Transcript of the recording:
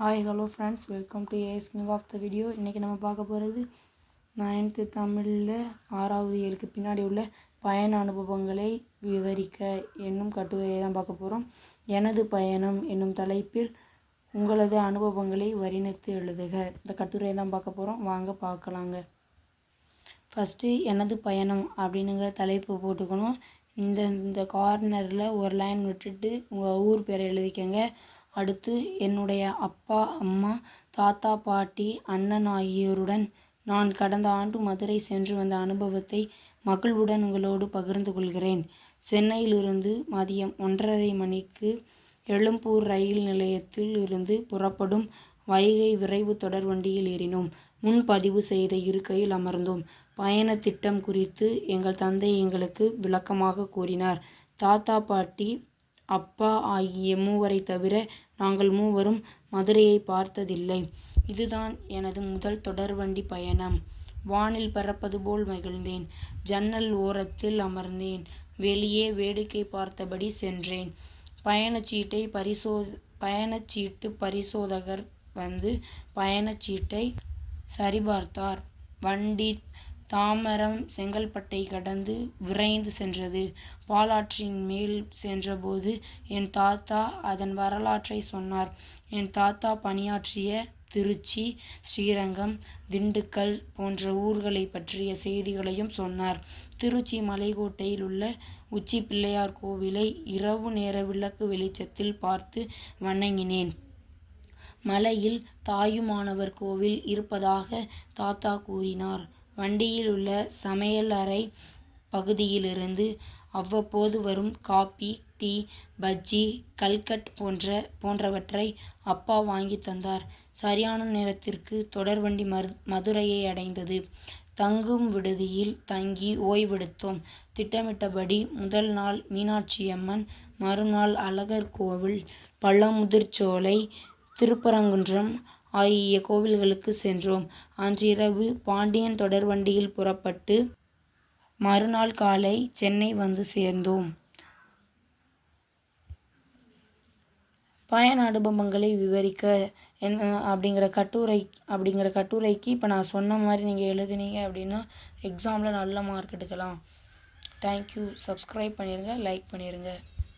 Hi hello friends welcome to ace new of the video இன்றைக்கி நம்ம பார்க்க போகிறது நைன்த்து தமிழில் ஆறாவது ஏழுக்கு பின்னாடி உள்ள பயண அனுபவங்களை விவரிக்க என்னும் கட்டுரையை தான் பார்க்க போகிறோம் எனது பயணம் என்னும் தலைப்பில் உங்களது அனுபவங்களை வர்ணித்து எழுதுக. இந்த கட்டுரையை தான் பார்க்க போகிறோம் வாங்க பார்க்கலாங்க. ஃபஸ்ட்டு எனது பயணம் அப்படின்னுங்க தலைப்பு போட்டுக்கணும். இந்த இந்த கார்னரில் ஒரு லைன் விட்டுட்டு உங்கள் ஊர் பேரை எழுதிக்கங்க. அடுத்து என்னுடைய அப்பா அம்மா தாத்தா பாட்டி அண்ணன் ஆகியோருடன் நான் கடந்த ஆண்டு மதுரை சென்று வந்த அனுபவத்தை மகிழ்வுடன் உங்களோடு பகிர்ந்து கொள்கிறேன். சென்னையிலிருந்து மதியம் ஒன்றரை மணிக்கு எழும்பூர் ரயில் நிலையத்தில் இருந்து புறப்படும் வைகை விரைவு தொடர் வண்டியில் ஏறினோம். முன்பதிவு செய்த இருக்கையில் அமர்ந்தோம். பயண திட்டம் குறித்து எங்கள் தந்தை எங்களுக்கு விளக்கமாக கூறினார். தாத்தா பாட்டி அப்பா ஆகிய மூவரை தவிர நாங்கள் மூவரும் மதுரையை பார்த்ததில்லை. இதுதான் எனது முதல் தொடர்வண்டி பயணம். வானில் பறப்பது போல் மகிழ்ந்தேன். ஜன்னல் ஓரத்தில் அமர்ந்தேன். வெளியே வேடிக்கை பார்த்தபடி சென்றேன். பயணச்சீட்டை பரிசோ பயணச்சீட்டு பரிசோதகர் வந்து பயணச்சீட்டை சரிபார்த்தார். வண்டி தாமரம் செங்கல்பட்டை கடந்து விரைந்து சென்றது. பாலாற்றின் மேல் சென்றபோது என் தாத்தா அதன் வரலாற்றை சொன்னார். என் தாத்தா பணியாற்றிய திருச்சி ஸ்ரீரங்கம் திண்டுக்கல் போன்ற ஊர்களை பற்றிய செய்திகளையும் சொன்னார். திருச்சி மலைக்கோட்டையில் உள்ள உச்சி பிள்ளையார் கோவிலை இரவு நேர விளக்கு வெளிச்சத்தில் பார்த்து வணங்கினேன். மலையில் தாயுமானவர் கோவில் இருப்பதாக தாத்தா கூறினார். வண்டியில் உள்ள சமையல் அறை பகுதியிலிருந்து அவ்வப்போது வரும் காபி டீ பஜ்ஜி கல்கட் போன்ற போன்றவற்றை அப்பா வாங்கி தந்தார். சரியான நேரத்திற்கு தொடர்வண்டி மரு மதுரையை அடைந்தது. தங்கும் விடுதியில் தங்கி ஓய்வெடுத்தோம். திட்டமிட்டபடி முதல் நாள் மீனாட்சியம்மன் மறுநாள் அழகர் கோவில் பழமுதிர்ச்சோலை திருப்பரங்குன்றம் ஆகிய கோவில்களுக்கு சென்றோம். அன்றிரவு பாண்டியன் தொடர்வண்டியில் புறப்பட்டு மறுநாள் காலை சென்னை வந்து சேர்ந்தோம். பயண அனுபவங்களை விவரிக்க என் அப்படிங்கிற கட்டுரை அப்படிங்கிற கட்டுரைக்கு இப்போ நான் சொன்ன மாதிரி நீங்கள் எழுதுனீங்க அப்படின்னா எக்ஸாமில் நல்ல மார்க் எடுக்கலாம். தேங்க்யூ சப்ஸ்கிரைப் பண்ணிடுங்க லைக் பண்ணிடுங்க